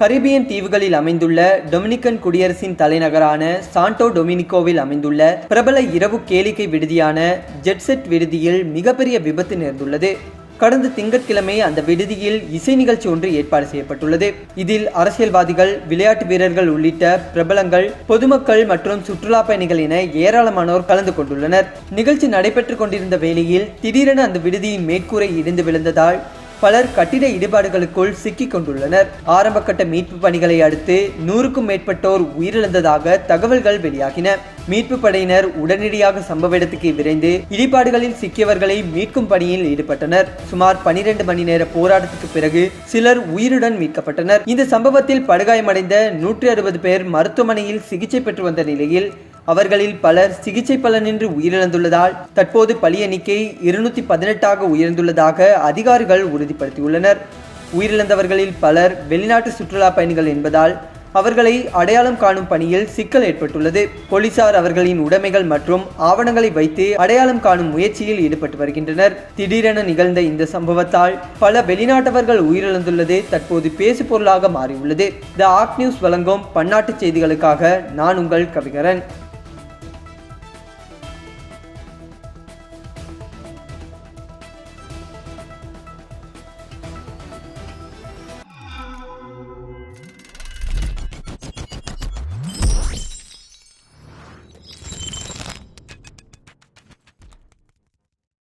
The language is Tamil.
கரிபியன் தீவுகளில் அமைந்துள்ள டொமினிக்கன் குடியரசின் தலைநகரான சாண்டோ டொமினிகோவில் அமைந்துள்ள பிரபல இரவு கேளிக்கை விடுதியான ஜெட்செட் விடுதியில் மிகப்பெரிய விபத்து நேர்ந்துள்ளது. கடந்த திங்கட்கிழமை அந்த விடுதியில் இசை நிகழ்ச்சி ஒன்று ஏற்பாடு செய்யப்பட்டுள்ளது. இதில் அரசியல்வாதிகள் விளையாட்டு வீரர்கள் உள்ளிட்ட பிரபலங்கள் பொதுமக்கள் மற்றும் சுற்றுலா பயணிகள் என ஏராளமானோர் கலந்து கொண்டுள்ளனர். நிகழ்ச்சி நடைபெற்றுக் கொண்டிருந்த வேளையில் திடீரென அந்த விடுதியின் மேற்கூரை இடிந்து விழுந்ததால் பலர் கட்டிட இடிபாடுகளுக்குள் சிக்கிக் கொண்டுள்ளனர். ஆரம்பகட்ட மீட்பு பணிகளை அடுத்து நூறுக்கும் மேற்பட்டோர் உயிரிழந்ததாக தகவல்கள் வெளியாகின. மீட்பு படையினர் உடனடியாக சம்பவ இடத்துக்கு விரைந்து இடிபாடுகளில் சிக்கியவர்களை மீட்கும் பணியில் ஈடுபட்டனர். சுமார் 12 மணி நேர போராட்டத்துக்கு பிறகு சிலர் உயிருடன் மீட்கப்பட்டனர். இந்த சம்பவத்தில் படுகாயமடைந்த நூற்றி அறுபது பேர் மருத்துவமனையில் சிகிச்சை பெற்று வந்த நிலையில் அவர்களில் பலர் சிகிச்சை பலனின்றி உயிரிழந்துள்ளதால் தற்போது பலி எண்ணிக்கை இருநூத்தி பதினெட்டாக உயர்ந்துள்ளதாக அதிகாரிகள் உறுதிப்படுத்தியுள்ளனர். உயிரிழந்தவர்களில் பலர் வெளிநாட்டு சுற்றுலா பயணிகள் என்பதால் அவர்களை அடையாளம் காணும் பணியில் சிக்கல் ஏற்பட்டுள்ளது. போலீசார் அவர்களின் உடைமைகள் மற்றும் ஆவணங்களை வைத்து அடையாளம் காணும் முயற்சியில் ஈடுபட்டு வருகின்றனர். திடீரென நிகழ்ந்த இந்த சம்பவத்தால் பல வெளிநாட்டவர்கள் உயிரிழந்துள்ளது. தற்போது பேசு பொருளாக மாறியுள்ளது. த ஆக் நியூஸ் வழங்கும் பன்னாட்டு செய்திகளுக்காக நான் உங்கள் கவிகரன்.